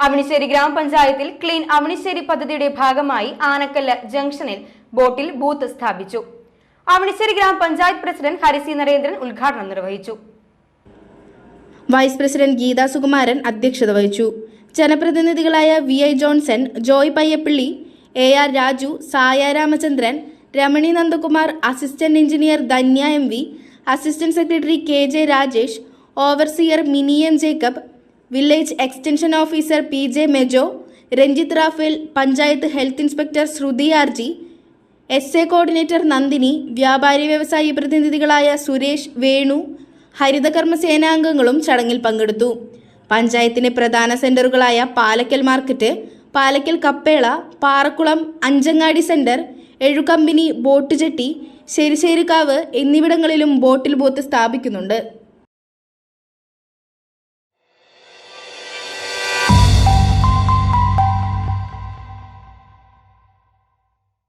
അവണിശ്ശേരി ഗ്രാമപഞ്ചായത്തിൽ ക്ലീൻ അവണിശ്ശേരി പദ്ധതിയുടെ ഭാഗമായി ആനക്കല്ല് ജംഗ്ഷനിൽ ബോട്ടിൽ ബൂത്ത് സ്ഥാപിച്ചു. അവണിശ്ശേരി ഗ്രാമപഞ്ചായത്ത് പ്രസിഡന്റ് ഹരിസി നരേന്ദ്രൻ ഉദ്ഘാടനം നിർവഹിച്ചു. വൈസ് പ്രസിഡന്റ് ഗീതാ സുകുമാരൻ അധ്യക്ഷത വഹിച്ചു. ജനപ്രതിനിധികളായ V I Johnson Joy Payyappilly A R Raju Saya Ramachandran Ramani Nandakumar assistant engineer Dhanya M V assistant secretary K J Rajesh overseer Mini M Jacob village extension officer P J Mejo Ranjith Raphael panchayat health inspector Shruthi R G S A coordinator Nandini വ്യാപാരി വ്യവസായി പ്രതിനിധികളായ സുരേഷ് വേണു ഹരിതകർമ്മ സേനാംഗങ്ങളും ചടങ്ങിൽ പങ്കെടുത്തു. പഞ്ചായത്തിന്റെ പ്രധാന സെന്ററുകളായ Palakkal market Palakkal Kappela Parakkulam Anchangadi centre Ezhukampani boat jetty Sharisherikkavu എന്നിവിടങ്ങളിലും ബോട്ടിൽ both സ്ഥാപിക്കുന്നുണ്ട്.